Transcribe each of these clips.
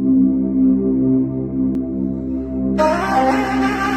Ah, ah, ah, ah, ah.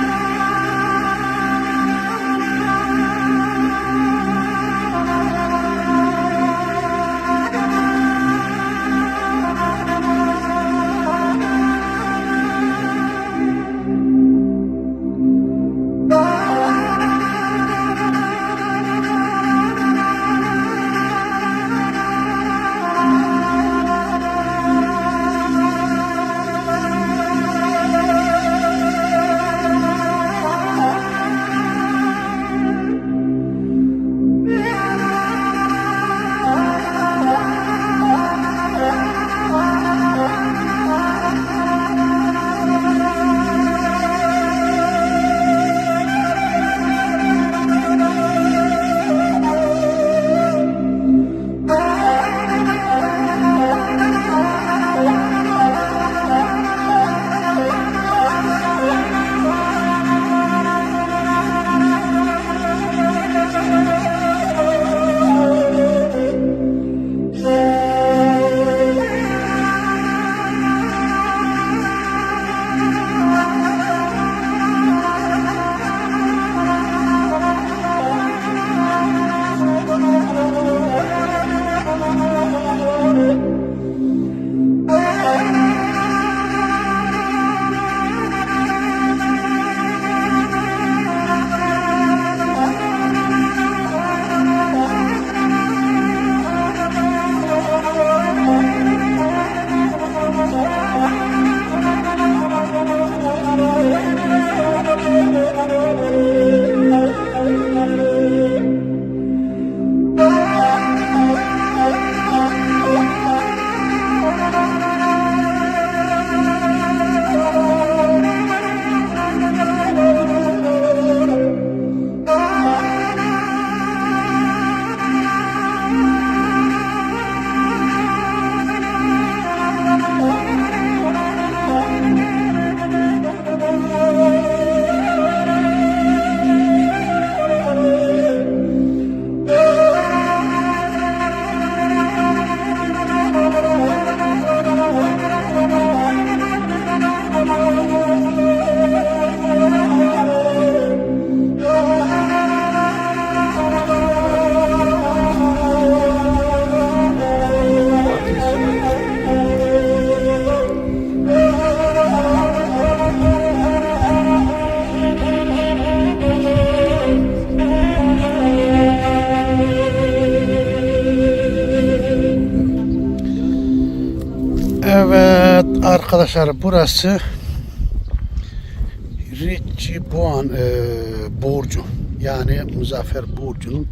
Arkadaşlar burası Ricci Boğan e, Burcu. Yani Muzaffer Burcu'nun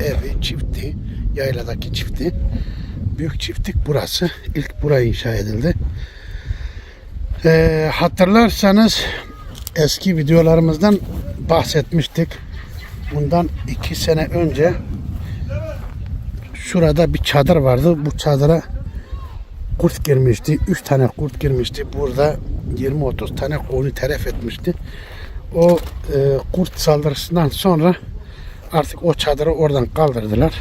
evi çifti yayladaki çifti. Büyük çiftlik burası. İlk buraya inşa edildi. E, hatırlarsanız eski videolarımızdan bahsetmiştik. Bundan iki sene önce şurada bir çadır vardı. Bu çadıra kurt girmişti. 3 tane kurt girmişti. Burada 20-30 tane koyunu telef etmişti. O e, kurt saldırısından sonra artık o çadırı oradan kaldırdılar.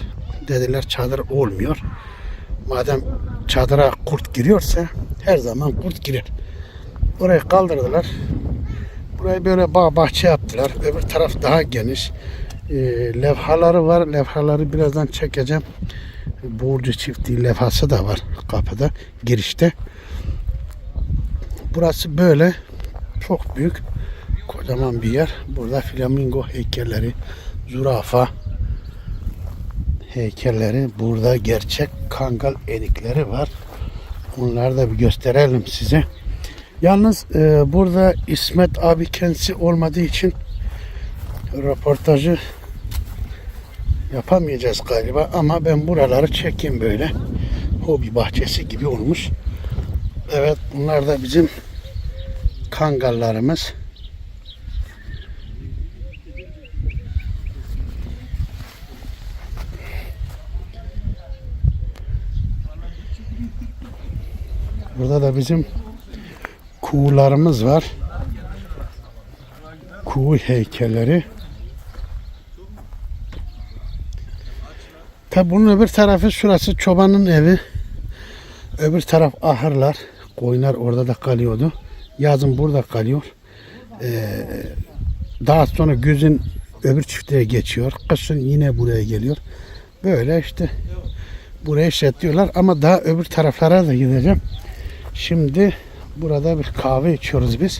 Dediler çadır olmuyor. Madem çadıra kurt giriyorsa her zaman kurt girer. Orayı kaldırdılar. Burayı böyle bağ bahçe yaptılar. Öbür taraf daha geniş. E, levhaları var. Levhaları birazdan çekeceğim. Burcu çiftliği levhası da var kapıda girişte. Burası böyle çok büyük kocaman bir yer. Burada flamingo heykelleri, zürafa heykelleri, burada gerçek kangal enikleri var. Onları da bir gösterelim size. Yalnız e, burada İsmet abi kendisi olmadığı için röportajı yapamayacağız galiba ama ben buraları çekeyim böyle. Hobi bahçesi gibi olmuş. Evet bunlar da bizim kangallarımız. Burada da bizim kuğularımız var. Kuğu heykelleri. Tabi bunun öbür tarafı şurası çobanın evi. Öbür taraf ahırlar. Koyunlar orada da kalıyordu. Yazın burada kalıyor. Ee, daha sonra gözün öbür çiftliğe geçiyor. Kışın yine buraya geliyor. Böyle işte buraya işletiyorlar ama daha öbür taraflara da gideceğim. Şimdi burada bir kahve içiyoruz biz.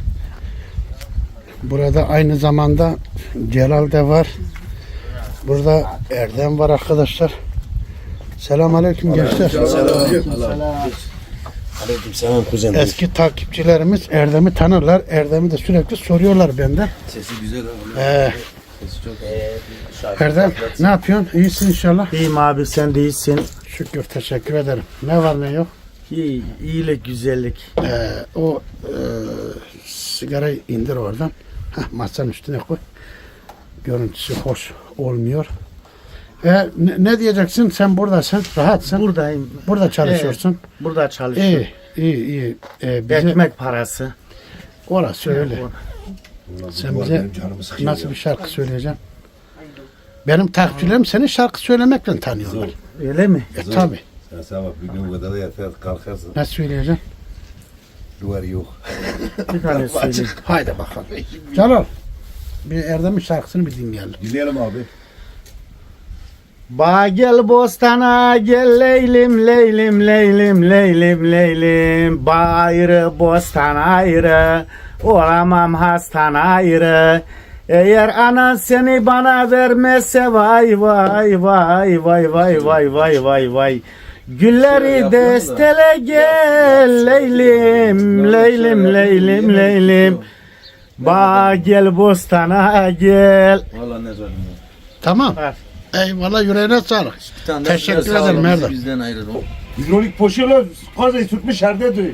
Burada aynı zamanda Celal de var. Burada Erdem var arkadaşlar. Selamünaleyküm gençler. Aleyküm selam kuzen. Eski takipçilerimiz Erdem'i tanırlar. Erdem'i de sürekli soruyorlar benden. Sesi güzel abi. Ee, Sesi çok Erdem ne yapıyorsun? İyisin inşallah. İyiyim abi sen de iyisin. Şükür teşekkür ederim. Ne var ne yok? İyi, iyilik, güzellik. Ee, o e, sigarayı indir oradan. Heh, masanın üstüne koy. Görüntüsü hoş olmuyor. E, ne, ne diyeceksin? Sen buradasın. Rahatsın. Buradayım. Burada çalışıyorsun. Burada çalışıyorum. İyi, iyi, iyi. Ee, bize, Ekmek parası. orası öyle. Sen bize nasıl bir şarkı söyleyeceksin? Benim takipçilerim seni şarkı söylemekle tanıyorlar. Öyle mi? E tabi. Sen sabah bir gün kadar yatar kalkarsın. Ne söyleyeceksin? Duvar yok. Bir tane söyleyeyim. Haydi bakalım. Celal. Bir Erdem'in şarkısını bir dinleyelim. Dinleyelim abi. Ba gel bostana gel leylim leylim leylim leylim leylim. Ba ayrı bostan ayrı olamam hastan ayrı. Eğer anan seni bana vermezse vay vay vay vay vay vay vay vay vay. Gülleri destele gel leylim leylim leylim leylim Ba gel bostana gel Valla ne zor. Tamam. Evet. Eyvallah yüreğine sağlık. Bir tane Teşekkür sağ ederim olun, Erdem. Bizden ayrılma. Hidrolik poşeler kazayı tutmuş yerde duruyor.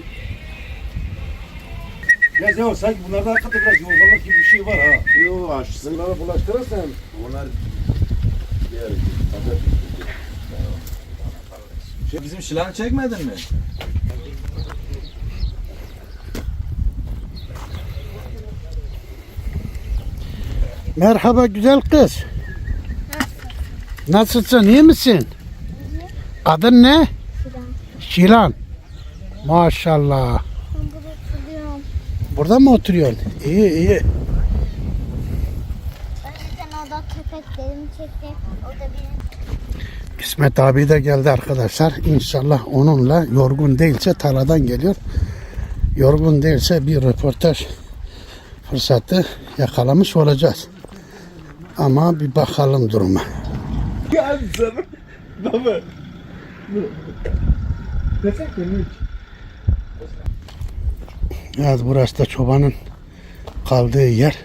Ya ya sanki bunlarda hakikaten biraz yorgunluk gibi bir şey var ha. Yok aşısını bana bulaştırırsan. Onlar diğer Şey, bizim şilan çekmedin mi? Merhaba güzel kız. Nasılsın? iyi misin? Adın ne? Şilan. Maşallah. Burada mı oturuyorsun? İyi iyi. Önceden orada köpeklerimi çekti. Orada benim İsmet abi de geldi arkadaşlar. İnşallah onunla yorgun değilse tarladan geliyor. Yorgun değilse bir röportaj fırsatı yakalamış olacağız. Ama bir bakalım duruma. Sana. Baba. Evet burası da çobanın kaldığı yer.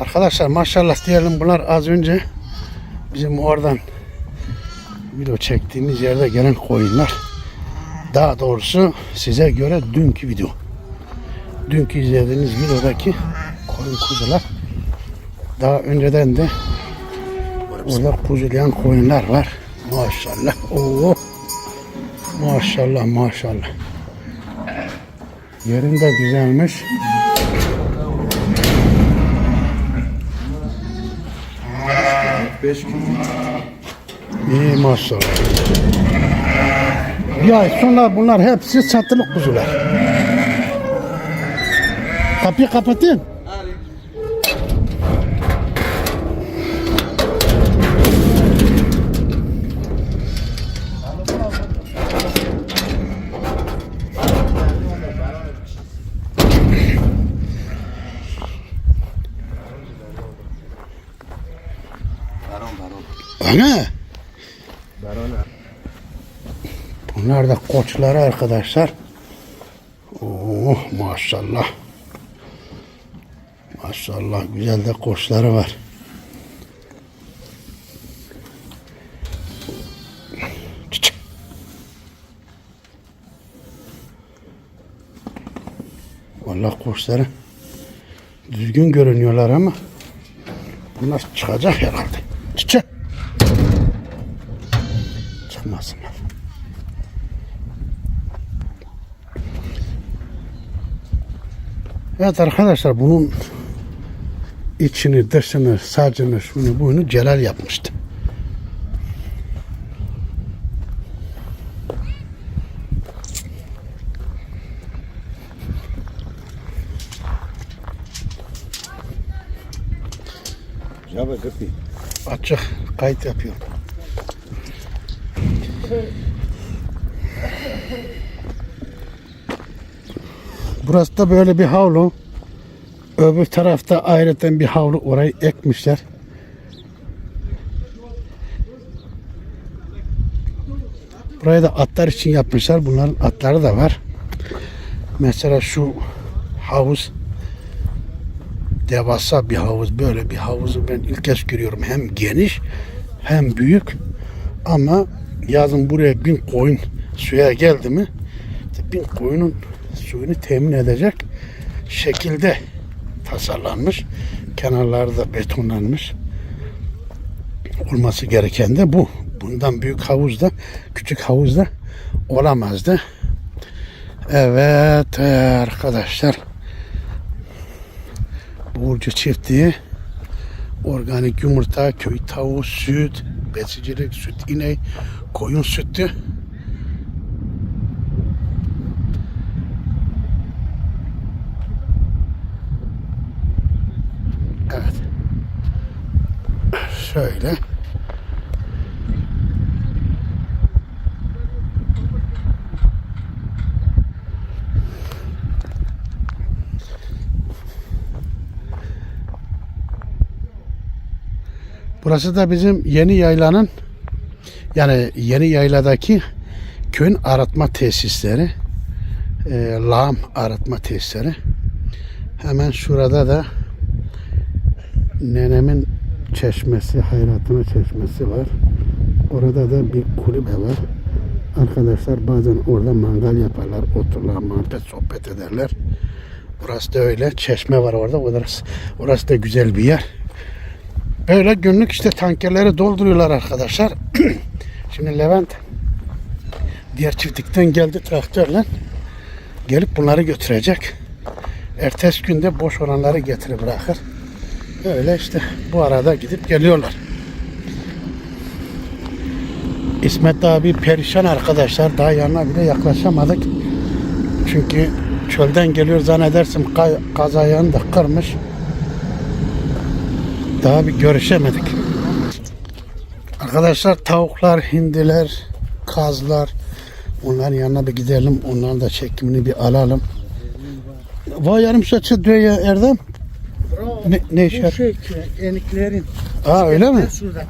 Arkadaşlar maşallah diyelim bunlar az önce bizim oradan video çektiğimiz yerde gelen koyunlar. Daha doğrusu size göre dünkü video dünkü izlediğiniz videodaki koyun kuzular daha önceden de orada kuzulayan koyunlar var. Maşallah. Oo. Maşallah maşallah. Yerin de güzelmiş. Beş gün. İyi maşallah. Bir ay sonra bunlar hepsi satılık kuzular. Kapıyı kapatın. Baron. Ana. Bunlar da koçları arkadaşlar. Oh maşallah. Maşallah güzel de koçları var. Vallahi koçları düzgün görünüyorlar ama bunlar çıkacak herhalde. Çık. Çıkmasınlar. Evet arkadaşlar bunun içini, dışını, sacını, şunu, bunu Celal yapmıştı. Ya be kırpı. Açık kayıt yapıyor. Burası da böyle bir havlu. Öbür tarafta ayrıca bir havlu orayı ekmişler. Burayı da atlar için yapmışlar. Bunların atları da var. Mesela şu havuz devasa bir havuz. Böyle bir havuzu ben ilk kez görüyorum. Hem geniş hem büyük. Ama yazın buraya bin koyun suya geldi mi bin koyunun suyunu temin edecek şekilde tasarlanmış. Kenarları da betonlanmış. Olması gereken de bu. Bundan büyük havuzda, küçük havuzda olamazdı. Evet arkadaşlar. Burcu çiftliği organik yumurta, köy tavuğu, süt, besicilik, süt ineği, koyun sütü. Evet. Şöyle. Burası da bizim yeni yaylanın yani yeni yayladaki köyün arıtma tesisleri. E, lağım arıtma tesisleri. Hemen şurada da nenemin çeşmesi, hayratına çeşmesi var. Orada da bir kulübe var. Arkadaşlar bazen orada mangal yaparlar, otururlar, muhabbet, sohbet ederler. Burası da öyle. Çeşme var orada. Orası, orası da güzel bir yer. Böyle günlük işte tankerleri dolduruyorlar arkadaşlar. Şimdi Levent diğer çiftlikten geldi traktörle. Gelip bunları götürecek. Ertesi günde boş olanları getirip bırakır. Öyle işte bu arada gidip geliyorlar. İsmet abi perişan arkadaşlar. Daha yanına bile yaklaşamadık. Çünkü çölden geliyor zannedersin ka- kaz ayağını da kırmış. Daha bir görüşemedik. Arkadaşlar tavuklar, hindiler, kazlar onların yanına bir gidelim. Onların da çekimini bir alalım. Vay yarım saçı diyor ya Erdem. Ne, ne iş yap- şey eniklerin. Aa öyle mi? Şurada.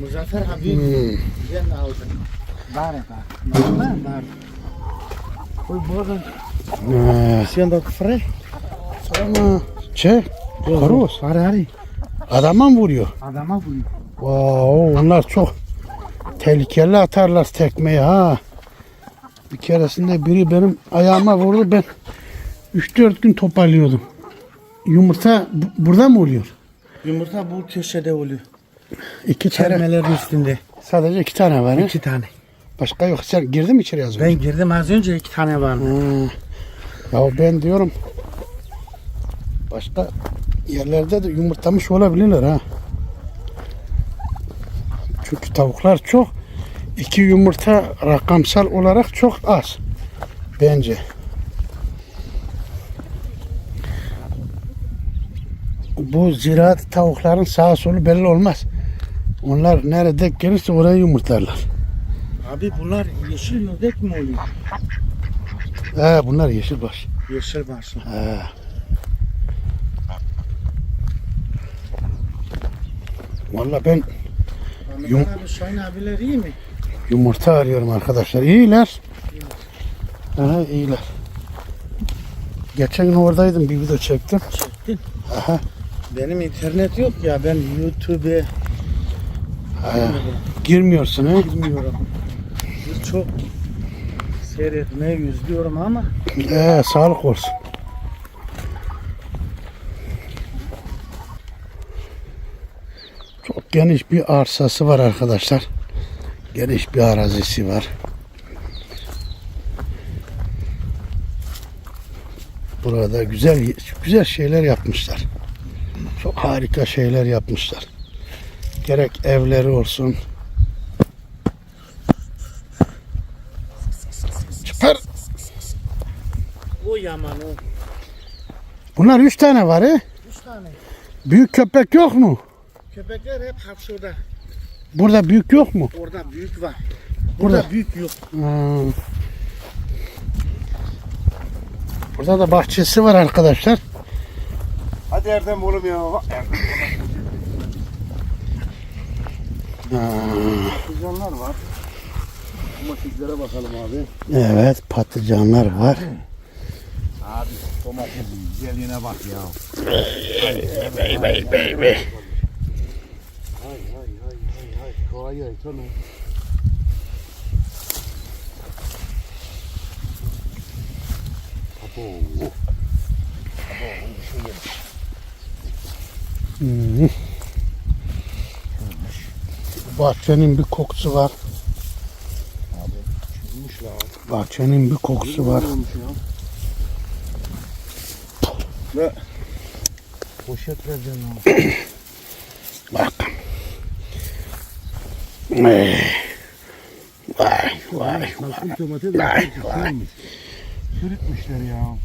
Muzaffer abi Hmm. ben aldım. Var ya var. Normal var. Oy burada Ha, sen de kufre. ama şey, Karus. Hari hari. Adama mı vuruyor? Adama vuruyor. Wow, onlar çok tehlikeli atarlar tekmeyi ha. Bir keresinde biri benim ayağıma vurdu ben 3-4 gün toparlıyordum. Yumurta bu- burada mı oluyor? Yumurta bu köşede oluyor. İki tane. Çermelerin üstünde. Sadece iki tane var. ha? İki tane. Başka yok. Sen girdin mi içeri az önce? Ben girdim az önce iki tane vardı. Ha. Ya ben diyorum başka yerlerde de yumurtlamış olabilirler ha. Çünkü tavuklar çok. iki yumurta rakamsal olarak çok az. Bence. Bu ziraat tavukların sağa solu belli olmaz. Onlar nerede gelirse oraya yumurtlarlar. Abi bunlar yeşil ördek mi oluyor? He, bunlar yeşil baş. Yeşil başlı. He. Vallahi ben Yum- Ahmet abi Şahin abiler iyi mi? yumurta arıyorum arkadaşlar. İyiler. Aha, iyiler. Geçen gün oradaydım bir video çektim. Çektin. Aha. Benim internet yok ya ben YouTube'e Ha, girmiyorsun he? bilmiyorum. Biz çok seyretmeyi yüzlüyorum ama Ee, sağlık olsun. Çok geniş bir arsası var arkadaşlar. Geniş bir arazisi var. Burada güzel güzel şeyler yapmışlar. Çok harika şeyler yapmışlar. Gerek evleri olsun. Süper. O yaman o. Bunlar üç tane var he? Üç tane. Büyük köpek yok mu? Köpekler hep hapşurda. Burada büyük yok mu? Orada büyük var. Burada. Burada büyük yok. Ha. Burada da bahçesi var arkadaşlar. Oğlum ya. Ha, Patlıcanlar var. Domateslere bakalım abi. evet patlıcanlar var. Abi domatesin güzelliğine bak ya. Bey bey bey bey. Hay hay hay hay hay. Kolay gelsin. oğlum. Abo. Abo bir şey yemiş. Hmm. Bahçenin bir kokusu var. Bahçenin bir kokusu var. Ve poşet vereceğim. Bak. Vay vay vay. Vay, vay. Çürütmüşler ya.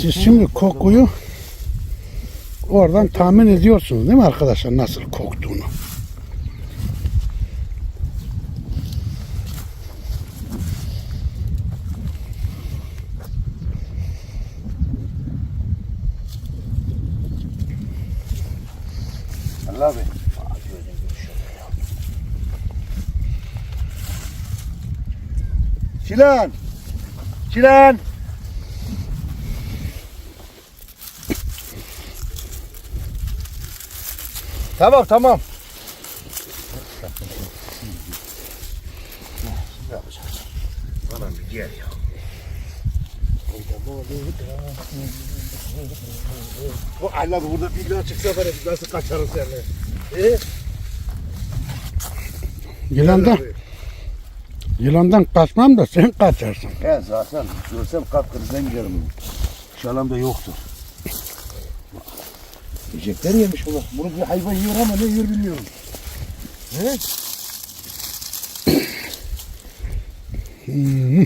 Siz şimdi kokuyu oradan tahmin ediyorsunuz değil mi arkadaşlar nasıl koktuğunu? Allah abi. Çilan. Çilan. Tamam tamam. Ne yapacağız? Anam bir gel ya. Bu Allah burada bir daha çıksa var ya biz nasıl kaçarız seninle? E? Yılandan, yılandan kaçmam da sen kaçarsın. He zaten görsem kalp krizden giderim. Şalam da yoktur. Yiyecekler yemiş bunu. Bunu bir hayvan yiyor ama ne yiyor bilmiyorum. He? Hmm.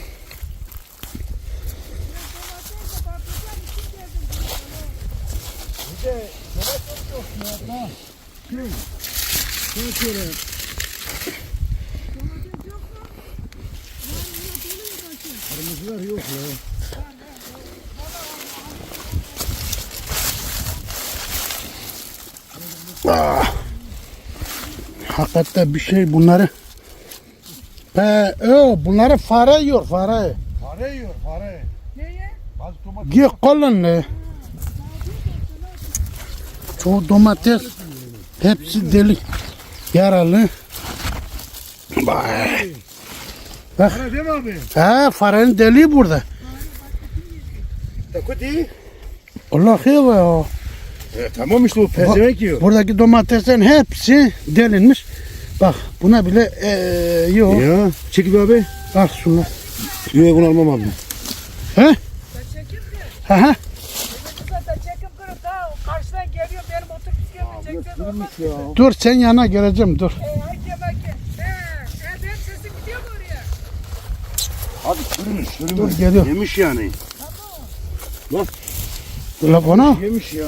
Kırmızılar yok ya. Ah. Hakikaten bir şey bunları He, o bunları fare yiyor fare. Fare yiyor fare. Neye? Bazı domates. Gel kolun ne? Çoğu domates hepsi deli yaralı. Vay. Fare değil mi abi? Ha farenin deliği burada. Takuti. Allah ya. E, tamam işte o pezevenk yiyor. Buradaki domateslerin hepsi delinmiş. Bak buna bile eee yok. Ya çekil abi. Bak şunlar. Yok bunu almam abi. He? Ha ha. Dur sen yana geleceğim dur. E, e, oraya? Abi çürümüş çürümüş. Dur, geliyor. Yemiş yani. La bana. Yemiş ya.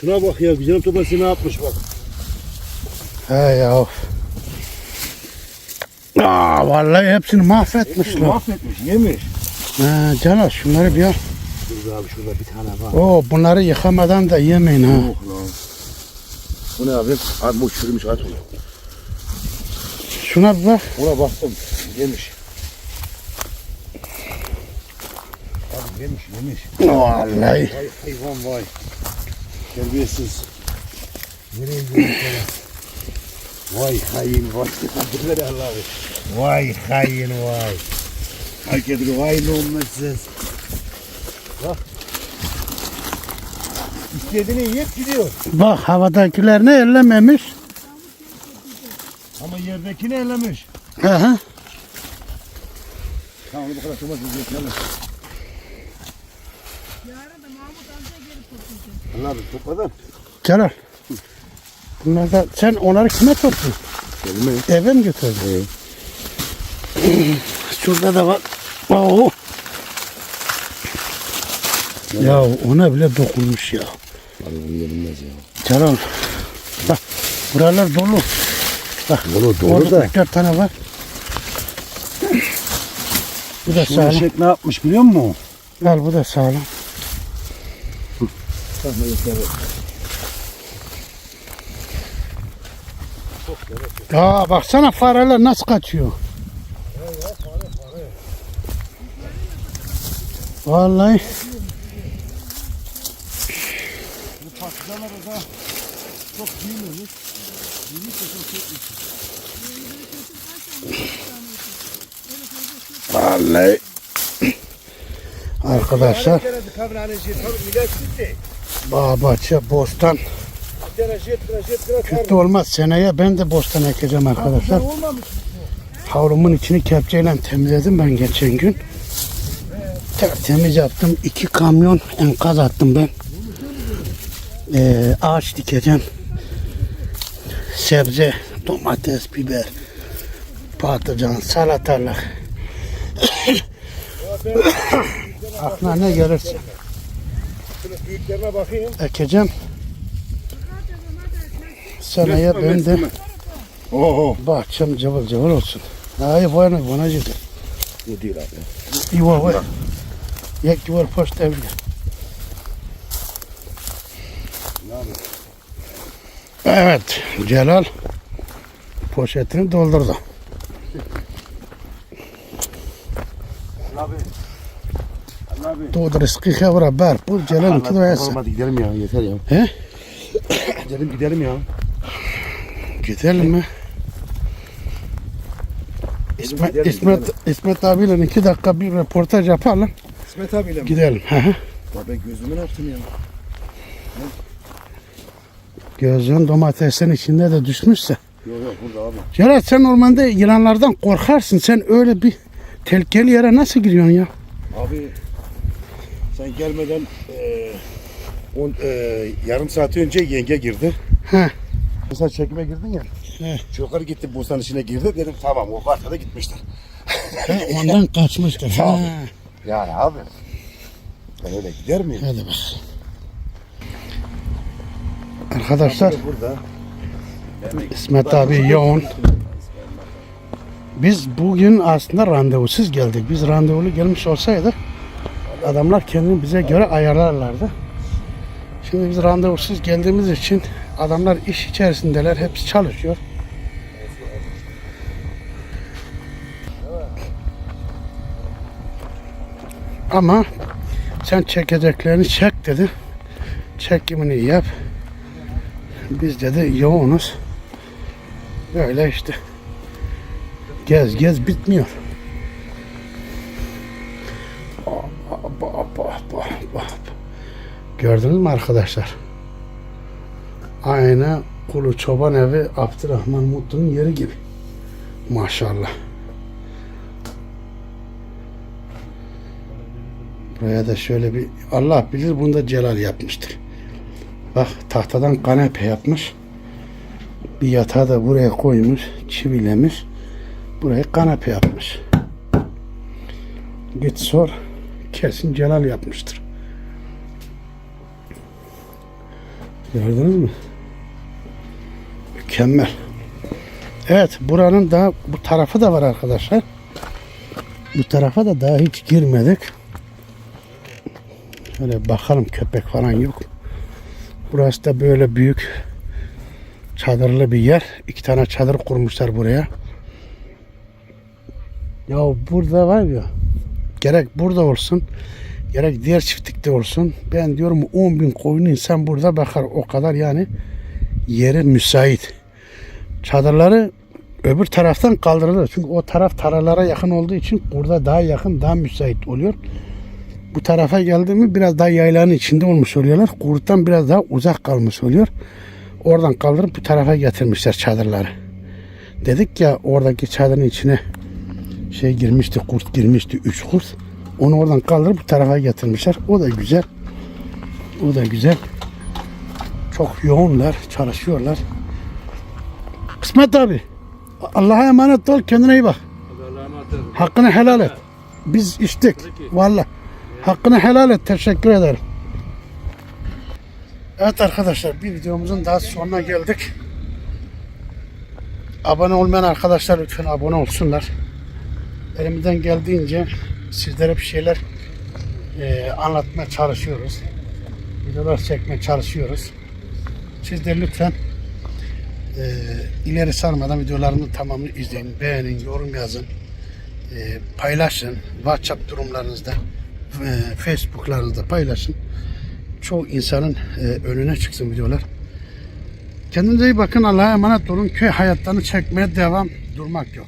Şuna bak ya güzel topası ne yapmış bak. He ya. Aa, vallahi hepsini mahvetmişler. Mahvetmiş yemiş. Ha, Celal şunları bir al. Dur abi şurada bir tane var. Oo, bunları yıkamadan da yemeyin ha. Yok lan. Bu ne abi? Abi bu çürümüş at onu. Şuna bir bak. Ona baktım. Yemiş. Abi yemiş yemiş. Vallahi. Vay hayvan vay. Terbiyesiz. Nereye gidiyorsun Vay hain vay. Dur ver Allah abi. Vay hain vay. Herkes vay namussuz. Bak. İstediğini yiyip gidiyor. Bak havadakilerini ellememiş. Ama yerdekini elemiş. Hı hı. Tamam bu kadar domates yiyecek Yarın da Mahmut amca gelip abi topladan. Celal. Bunlar da sen onları kime topluyorsun? Gelme. Eve mi götürdün? Şurada da var. Oo. Ya ona bile dokunmuş ya. Abi onu yenilmez ya. Celal. Bak buralar dolu. Bak Dolu, dolu orada da. dört tane var. Bu da Bu sağlam. ne yapmış biliyor musun? Al bu da sağlam. Aa baksana fareler nasıl kaçıyor. Vallahi. Vallahi. Arkadaşlar bahçe bostan kötü olmaz seneye ben de bostan ekeceğim arkadaşlar. Havlumun içini kepçeyle temizledim ben geçen gün. Tertemiz yaptım. iki kamyon enkaz attım ben. Ee, ağaç dikeceğim. Sebze, domates, biber, patlıcan, salatalık. Aklına ne gelirse Büyüklerine bakayım. ekeceğim. Seneye ben de Oho. bahçem cıvıl cıvıl olsun. Hayır bu yana bana ciddi. Bu değil abi. İyi var. Yek yuvar posta evde. Evet Celal poşetini doldurdu. Abi. Rızkı kavra ber. Bu Celal iki doyası. Olmadı gidelim ya yeter ya. He? Gidelim gidelim ya. Gidelim mi? İsmet, gidelim, İsmet, İsmet abiyle iki dakika bir röportaj yapalım. İsmet abiyle mi? Gidelim. Hı hı. Ben gözümü ne yaptım ya? Gözün domatesin içinde de düşmüşse. Yok yok burada abi. Celal sen normalde yılanlardan korkarsın. Sen öyle bir tehlikeli yere nasıl giriyorsun ya? Abi sen gelmeden eee on, eee, yarım saat önce yenge girdi. He. Sen çekime girdin ya. He. Çocuklar gitti bustanın içine girdi. Dedim tamam o kartada gitmişler. He, ondan kaçmıştır. Ha. Yani abi. Ben öyle gider miyim? Hadi bak. Arkadaşlar Burada. İsmet abi yoğun. Biz bugün aslında randevusuz geldik. Biz randevulu gelmiş olsaydık adamlar kendini bize göre ayarlarlardı. Şimdi biz randevusuz geldiğimiz için adamlar iş içerisindeler. Hepsi çalışıyor. Ama sen çekeceklerini çek dedi. Çekimini yap. Biz dedi yoğunuz. Böyle işte. Gez gez bitmiyor. Ba, ba, ba, ba, ba. Gördünüz mü arkadaşlar? Aynı Kulu Çoban Evi Abdurrahman Mutlu'nun yeri gibi. Maşallah. Buraya da şöyle bir Allah bilir bunu da Celal yapmıştır. Bak tahtadan kanepe yapmış. Bir yatağı da buraya koymuş, çivilemiş. Burayı kanepe yapmış. Git sor. Kesin Celal yapmıştır. Gördünüz mü? Mükemmel. Evet buranın daha bu tarafı da var arkadaşlar. Bu tarafa da daha hiç girmedik. Şöyle bakalım köpek falan yok. Burası da böyle büyük çadırlı bir yer. İki tane çadır kurmuşlar buraya. Ya burada var ya gerek burada olsun gerek diğer çiftlikte olsun ben diyorum 10 bin koyun insan burada bakar o kadar yani yeri müsait. Çadırları öbür taraftan kaldırılır. Çünkü o taraf taralara yakın olduğu için burada daha yakın daha müsait oluyor. Bu tarafa geldi mi biraz daha yaylanın içinde olmuş oluyorlar. Kurttan biraz daha uzak kalmış oluyor. Oradan kaldırıp bu tarafa getirmişler çadırları. Dedik ya oradaki çadırın içine şey girmişti, kurt girmişti, üç kurt. Onu oradan kaldırıp bu tarafa getirmişler. O da güzel. O da güzel. Çok yoğunlar, çalışıyorlar. Kısmet abi. Allah'a emanet ol, kendine iyi bak. Hakkını helal et. Biz içtik. Vallahi. Hakkını helal et. Teşekkür ederim. Evet arkadaşlar bir videomuzun daha sonuna geldik. Abone olmayan arkadaşlar lütfen abone olsunlar. Elimizden geldiğince sizlere bir şeyler eee, anlatmaya çalışıyoruz. Videolar çekmeye çalışıyoruz. Siz de lütfen eee, ileri sarmadan videolarımın tamamını izleyin, beğenin, yorum yazın, eee, paylaşın. WhatsApp durumlarınızda, eee, Facebook'larınızda paylaşın. Çoğu insanın eee, önüne çıksın videolar. Kendinize iyi bakın. Allah'a emanet olun. Köy hayatlarını çekmeye devam. Durmak yok.